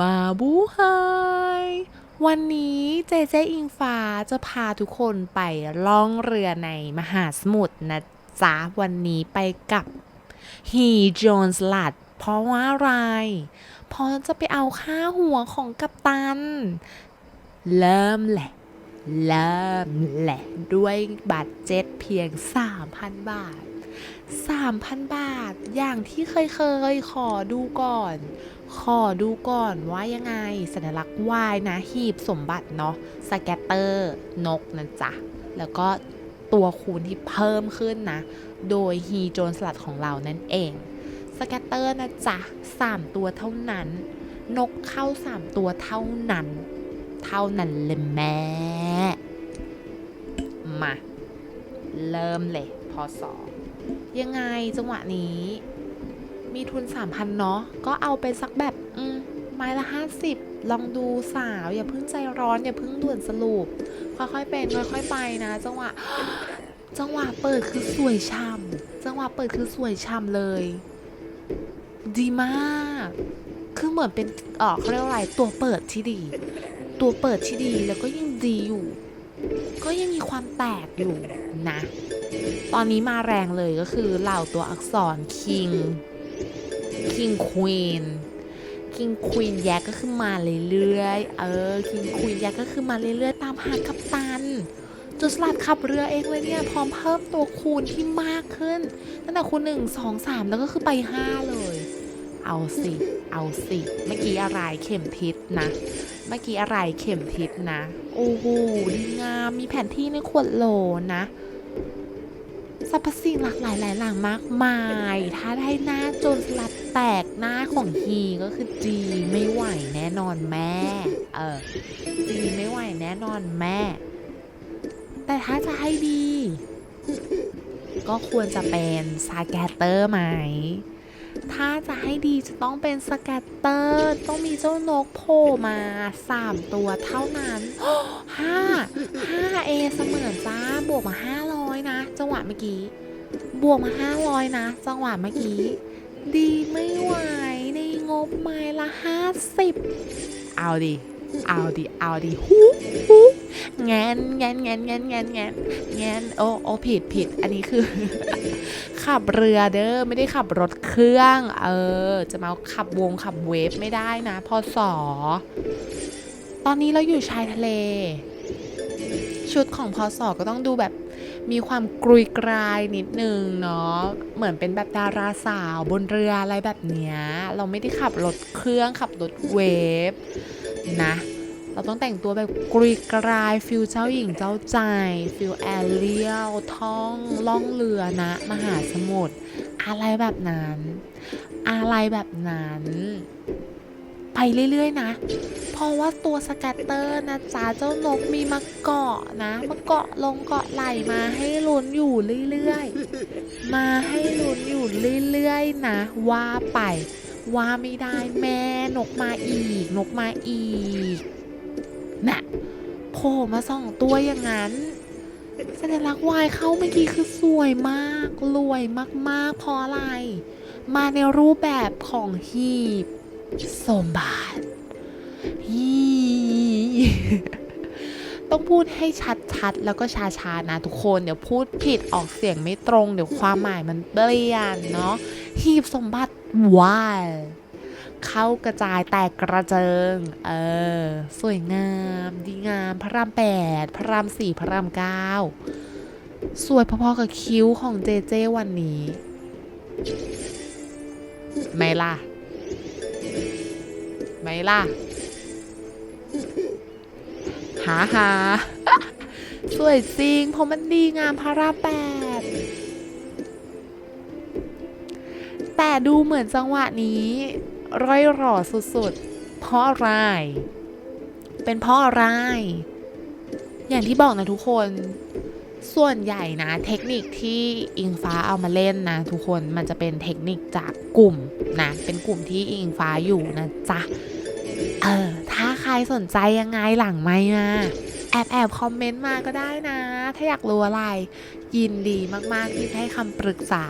มาบูไฮวันนี้เจเจอิงฟ้าจะพาทุกคนไปล่องเรือในมหาสมุทรนะจ๊ะ วันนี้ไปกับฮีโจนสลัดเพราะว่าอะไร เพราะจะไปเอาค่าหัวของกัปตัน เริ่มแหละ เริ่มแหละ ด้วยบัตรเจ็ตเพียง 3,000 บาท 3,000 บาท อย่างที่เคยเคยขอดูก่อน ขอดูก่อนว่ายังไงสัญลักษณ์วายนะหีบสมบัติเนาะสแกตเตอร์นกนะจ๊ะ แล้วก็ตัวคูณที่เพิ่มขึ้นนะ โดยฮีโจนสลัดของเรานั่นเองสแกตเตอร์นะจ๊ะ 3 ตัวเท่านั้น นกเข้า 3 ตัวเท่านั้น เท่านั้นเลยแม่มา เริ่มเลยพอสองยังไงจังหวะนี้ มีทุน 3,000 เนาะ ก็เอาไปสักแบบ อืมไม้ละ 50 ลองดูสาว อย่าเพิ่งใจร้อน อย่าเพิ่งด่วนสรุป ค่อยๆเป็น ค่อยๆไปนะ จังหวะ จังหวะเปิดคือสวยช่ำจังหวะเปิดคือสวยช่ำเลย ดีมาก คือเหมือนเป็นเออเขาเรียกว่าอะไร ตัวเปิดที่ดี ตัวเปิดที่ดีแล้วก็ยังดีอยู่ ก็ยังมีความแตกอยู่นะ ตอนนี้มาแรงเลยก็คือเหล่าตัวอักษรคิง king king queen king queen แยกก็คือมาเรื่อยๆ เออ king queen แยกก็คือมาเรื่อยๆ ตามหากัปตันจุดสลัดขับเรือเองเลยเนี่ย พร้อมเพิ่มตัวคูณที่มากขึ้น ตั้งแต่คูณหนึ่งสองสามแล้วก็คือไปห้าเลย เอาสิ เอาสิ เมื่อกี้อะไรเข็มทิศนะ เมื่อกี้อะไรเข็มทิศนะ โอ้โหดีงาม มีแผนที่ในขวดโหลนะ สรรพสิ่งหลากหลายหลายหลางมากมาย ถ้าได้หน้าโจนสลัดแตกหน้าของฮีก็คือจีไม่ไหวแน่นอนแม่ เออจีไม่ไหวแน่นอนแม่ แต่ถ้าจะให้ดี ก็ควรจะเป็นซาแกตเตอร์ไหม ถ้าจะให้ดีจะต้องเป็นสแกตเตอร์ ต้องมีเจ้านกโผล่มา3ตัวเท่านั้น5 5 A เสมือนจ้าบวกมา500 นะ จังหวะเมื่อกี้ บวกมา 500 นะ จังหวะเมื่อกี้ ดีไม่ไหว ในงบไม้ละ 50 เอาดิ เอาดิ เอาดิฮู้ฮู้แงนแงนแงนแงนแงนแงนแงนโอ้โอ้ผิดผิด อันนี้คือ ขับเรือเด้อ ไม่ได้ขับรถเครื่อง เออ จะมาขับวงขับเวฟไม่ได้นะ พอสอ ตอนนี้เราอยู่ชายทะเล ชุดของพอสอก็ต้องดูแบบ มีความกรุยกรายนิดนึงเนาะเหมือนเป็นแบบดาราสาวบนเรืออะไรแบบเนี้ยเราไม่ได้ขับรถเครื่องขับรถเวฟนะเราต้องแต่งตัวแบบกรุยกรายฟิลเจ้าหญิงเจ้าใจฟิลแอเรียลท่องล่องเรือนะ มหาสมุทรอะไรแบบนั้น อะไรแบบนั้น ไปเรื่อยๆนะ เพราะว่าตัวสแกตเตอร์นะจ๊ะเจ้านกมีมาเกาะนะมาเกาะลงเกาะไหลมาให้ลุ้นอยู่เรื่อยๆ มาให้ลุ้นอยู่เรื่อยๆ นะ ว่าไป ว่าไม่ได้แม่นกมาอีก นกมาอีกน่ะโผล่มาสองตัวอย่างนั้นสัญลักษณ์วายเข้าเมื่อกี้คือสวยมากรวยมากๆเพราะอะไร มาในรูปแบบของหีบ สมบัติฮีต้องพูดให้ชัดๆ แล้วก็ช้าๆ นะทุกคน เดี๋ยวพูดผิดออกเสียงไม่ตรง เดี๋ยวความหมายมันเปลี่ยนเนาะหีบสมบัติว้าเข้ากระจายแตกกระเจิง เออ สวยงาม ดีงาม พระรามแปด พระรามสี่ พระรามเก้า สวยพอๆกับคิ้วของเจเจวันนี้ ไม่ล่ะ ไหมล่ะ หาหาสวยจริง เพราะมันดีงามพระรามแปด แต่ดูเหมือนจังหวะนี้ ร้อยหล่อสุดๆ เพราะอะไร เป็นเพราะอะไร อย่างที่บอกนะทุกคน ส่วนใหญ่นะ เทคนิคที่อิงฟ้าเอามาเล่นนะ ทุกคนมันจะเป็นเทคนิคจากกลุ่มนะ เป็นกลุ่มที่อิงฟ้าอยู่นะจ๊ะ เออ ถ้าใครสนใจยังไงหลังไม่มาแอบแอบคอมเมนต์มาก็ได้นะ ถ้าอยากรู้อะไร ยินดีมาก ๆ ที่ให้คำปรึกษา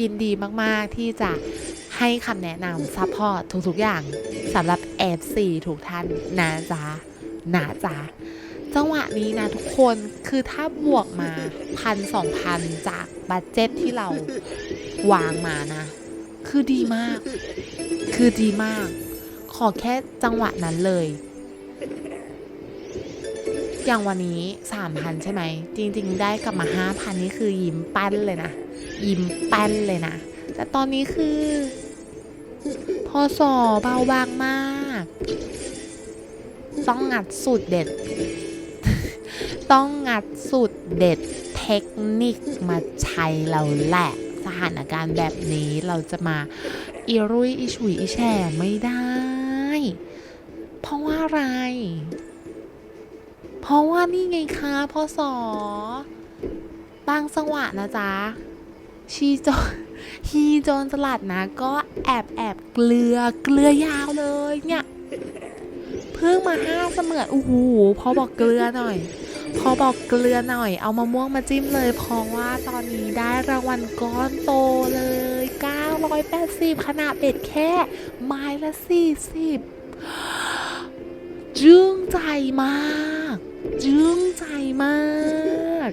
ยินดีมาก ๆ ที่จะให้คำแนะนำซัพพอร์ตทุก ๆ อย่างสำหรับ FC ทุกท่านนะจ๊ะนะจ๊ะจังหวะนี้นะทุกคนคือถ้าบวกมาพันสองพันจากบัตเจ็ตที่เราวางมานะ คือดีมาก คือดีมาก ขอแค่จังหวะนั้นเลย อย่างวันนี้สามพันใช่ไหม จริง ๆ ได้กลับมาห้าพันนี่คือยิ้มปั้นเลยนะ ยิ้มปั้นเลยนะ แต่ตอนนี้คือพอสอเบาบางมาก ต้องงัดสูตรเด็ด ต้องงัดสูตรเด็ดเทคนิคมาใช้เราแหละสถานการณ์แบบนี้เราจะมาอีรุยอีฉุยอีแฉไม่ได้ เพราะว่าอะไร เพราะว่านี่ไงคะพอสอบางสังหวะนะจ๊ะ ชีโจนฮีโจนสลัดนะ ก็แอบแอบเกลือเกลือยาวเลยเนี่ย เพิ่งมาห้าเสมือนโอ้โหพอบอกเกลือหน่อย พอบอกเกลือหน่อย เอามะม่วงมาจิ้มเลย เพราะว่าตอนนี้ได้รางวัลก้อนโตเลย 980 ขนาดเบ็ดแค่ไม้ละ 40 จึ้งใจมาก จึ้งใจมาก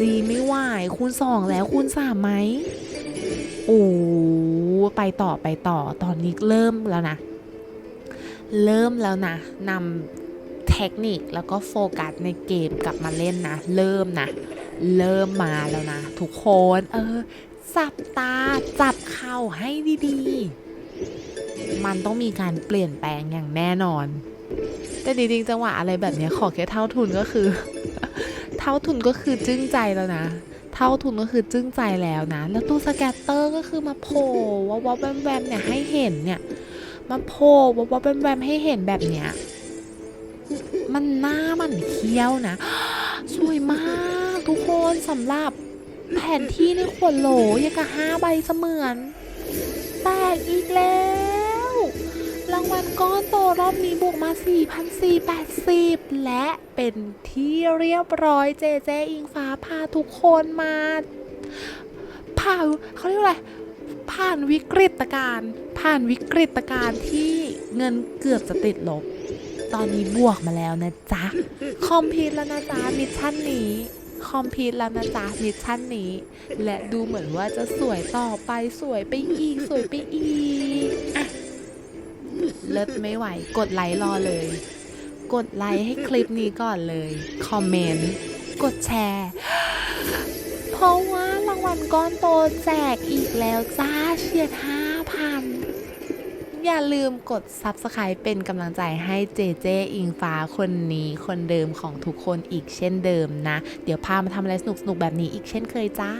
ดีไม่ไหวคูณสองแล้วคูณสามไหมโอ้ไปต่อไปต่อตอนนี้เริ่มแล้วนะ เริ่มแล้วนะนำ ทคนิคแล้วก็โฟกัสในเกมกลับมาเล่นนะ เริ่มนะ เริ่มมาแล้วนะ ทุกคน เออจับตา จับเข่าให้ดีๆ มันต้องมีการเปลี่ยนแปลงอย่างแน่นอน แต่จริงๆจังหวะอะไรแบบนี้ขอแค่เท่าทุนก็คือ เท่าทุนก็คือจึ้งใจแล้วนะเท่าทุนก็คือจึ้งใจแล้วนะ แล้วตู้สแกตเตอร์ก็คือมาโผล่วอบๆแวมๆเนี่ยให้เห็นเนี่ย มาโผล่วอบๆแวมๆให้เห็นแบบเนี้ย มันหน้ามันเคี้ยวนะ สวยมากทุกคนสำหรับแผนที่ในขวดโหลยังกับห้าใบเสมือน แตกอีกแล้ว รางวัลก้อนโตรอบนี้บวกมา 4,480 และเป็นที่เรียบร้อยเจเจอิงฟ้าพาทุกคนมาผ่านเขาเรียกว่าอะไรผ่านวิกฤตการณ์ผ่านวิกฤตการณ์ที่เงินเกือบจะติดลบ ตอนนี้บวกมาแล้วนะจ๊ะ คอมพิวแล้วนะจ๊ะมิชชั่นนี้ คอมพิวแล้วนะจ๊ะมิชชั่นนี้ และดูเหมือนว่าจะสวยต่อไปสวยไปอีกสวยไปอีกอะเลิศไม่ไหว กดไลค์รอเลย กดไลค์ให้คลิปนี้ก่อนเลย คอมเมนต์ กดแชร์ เพราะว่ารางวัลก้อนโตแจกอีกแล้วจ้าเฉียดห้าพัน อย่าลืมกด Subscribe เป็นกำลังใจให้เจเจอิงฟ้าคนนี้คนเดิมของทุกคนอีกเช่นเดิมนะ เดี๋ยวพามาทำอะไรสนุกๆแบบนี้อีกเช่นเคยจ้า